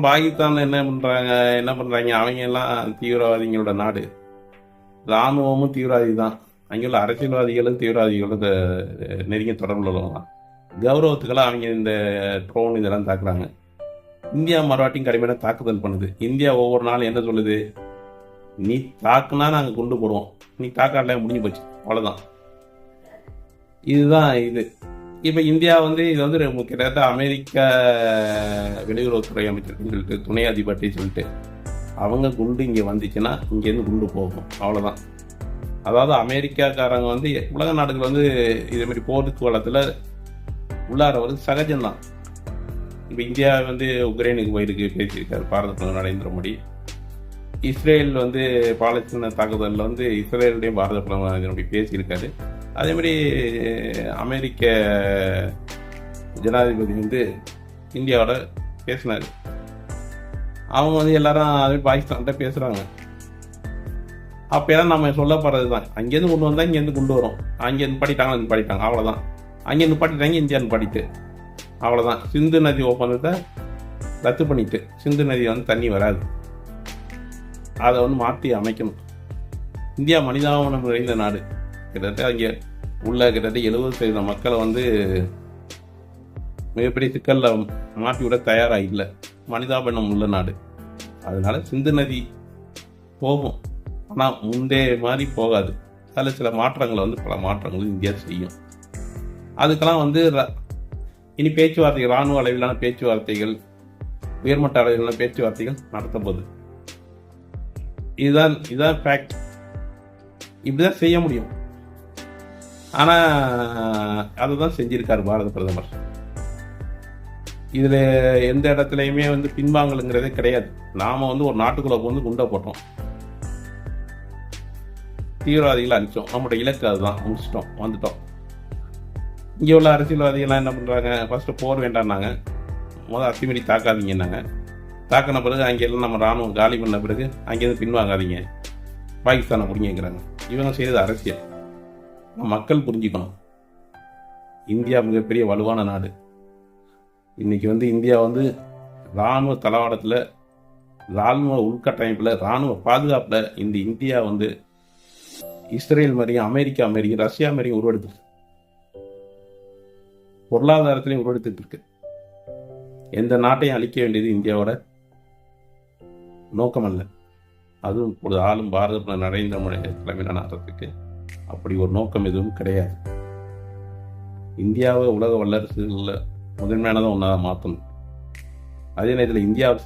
பாகிஸ்தான் என்ன பண்றாங்க என்ன பண்றாங்க? அவங்க எல்லாம் தீவிரவாதிகளோட நாடு. ராணுவமும் தீவிரவாதி தான் அங்கே உள்ள அரசியல்வாதிகளும் தீவிரவாதிகளும் நெருங்கிய தொடர்பு உள்ளவங்க கௌரவத்துக்கெல்லாம் அவங்க இந்த ட்ரோன் இதெல்லாம் தாக்குறாங்க. இந்தியா மறுவாட்டியும் கடுமையான தாக்குதல் பண்ணுது. இந்தியா ஒவ்வொரு நாளும் என்ன சொல்லுது? நீ தாக்குனா நாங்கள் கொண்டு போடுவோம். நீ தாக்காடல முடிஞ்சு போச்சு. அவ்வளோதான் இதுதான் இது. இப்போ இந்தியா வந்து இது வந்து ரொம்ப கிட்டத்தட்ட அமெரிக்க வெளியுறவுத்துறை அமைச்சர்னு சொல்லிட்டு துணை அதிபர்ட்டி சொல்லிட்டு அவங்க குண்டு இங்கே வந்துச்சுன்னா இங்கேருந்து குண்டு போகும். அவ்வளோதான் அதாவது அமெரிக்காக்காரங்க வந்து உலக நாடுகள் வந்து இதேமாரி போருக்கு வளத்தில் உள்ளார வந்து சகஜம்தான். இப்போ இந்தியா வந்து உக்ரைனுக்கு போயிருக்கு பேசியிருக்காரு பாரத பிரதமர் நரேந்திர மோடி. இஸ்ரேல் வந்து பாலஸ்தீன தாக்குதலில் வந்து இஸ்ரேலுடைய பாரத பிரதமர் நரேந்திர மோடி பேசியிருக்காரு. அதே மாதிரி அமெரிக்க ஜனாதிபதி வந்து இந்தியாவோட பேசினார். அவங்க வந்து எல்லாரும் அதே பாகிஸ்தான்கிட்ட பேசுகிறாங்க அப்போலாம் நம்ம சொல்லப்படுறது தான் அங்கேருந்து கொண்டு வந்தால் இங்கேருந்து கொண்டு வரும். அங்கேருந்து படிட்டாங்க இருந்து படிட்டாங்க அவ்வளோதான் அங்கேருந்து படிட்டாங்க இந்தியான்னு படிட்டு அவ்வளோதான் சிந்து நதி ஒப்பந்தத்தை ரத்து பண்ணிட்டு சிந்து நதி வந்து தண்ணி வராது. அதை வந்து மாற்றி அமைக்கணும். இந்தியா மனிதாபனம் நிறைந்த நாடு. கிட்டத்தட்ட அங்கே உள்ள கிட்டத்தட்ட எழுபது சதவீத மக்களை வந்து மிகப்பெரிய சிக்கலில் மாட்டி விட தயாராக இல்லை. மனிதாபனம் உள்ள நாடு. அதனால சிந்து நதி போகும். ஆனால் முந்தைய மாதிரி போகாது. அதில் சில மாற்றங்களை வந்து பல மாற்றங்கள் இந்தியா செய்யும். அதுக்கெல்லாம் வந்து ர- இனி பேச்சுவார்த்தைகள் இராணுவ அளவிலான பேச்சுவார்த்தைகள் உயர்மட்ட அளவிலான பேச்சுவார்த்தைகள் நடத்தப்போகுது இதுதான் இதுதான் ஃபேக்ட் இப்படிதான் செய்ய முடியும். ஆனால் அதை தான் செஞ்சிருக்கார் பாரத பிரதமர். இதில் எந்த இடத்துலையுமே வந்து பின்வாங்கலுங்கிறதே கிடையாது. நாம வந்து ஒரு நாட்டுக்குள்ளே வந்து குண்டை போட்டோம். தீவிரவாதிகளை அழிச்சோம். நம்மளோட இலக்கு அதுதான். முடிச்சிட்டோம். வந்துட்டோம். இங்கே உள்ள அரசியல்வாதிகள்லாம் என்ன பண்ணுறாங்க ஃபஸ்ட்டு போர் வேண்டாம்னாங்க. முதல் அத்துமீறி தாக்காதீங்கன்னாங்க. தாக்கின பிறகு அங்கெல்லாம் நம்ம ராணுவம் காலி பண்ண பிறகு அங்கேருந்து பின்வாங்காதீங்க. பாகிஸ்தானை பிடிங்கிறாங்க இவங்க செய்தது அரசியல். மக்கள் புரிஞ்சுக்கணும். இந்தியா மிகப்பெரிய வலுவான நாடு. இன்னைக்கு வந்து இந்தியா வந்து இராணுவ தளவாடத்தில் இராணுவ உள்கட்டமைப்பில் இராணுவ பாதுகாப்பில் இந்த இந்தியா வந்து இஸ்ரேல் மாதிரியும் அமெரிக்கா மாதிரியும் ரஷ்யா மாதிரியும் உருவெடுத்துருக்கு பொருளாதாரத்திலையும் உருவெடுத்துட்டு இருக்கு. எந்த நாட்டையும் அழிக்க வேண்டியது இந்தியாவோட நோக்கம் அல்ல அதுவும் இப்பொழுது ஆளும் பாரத நரேந்திர மோடி தலைமையிலான அரசுக்கு அப்படி ஒரு நோக்கம் எதுவும் கிடையாது. இந்தியாவை உலக வல்லரசுகளில் முதன்மையானதை ஒன்றா மாற்றணும் அதே நேரத்தில் இந்தியாவை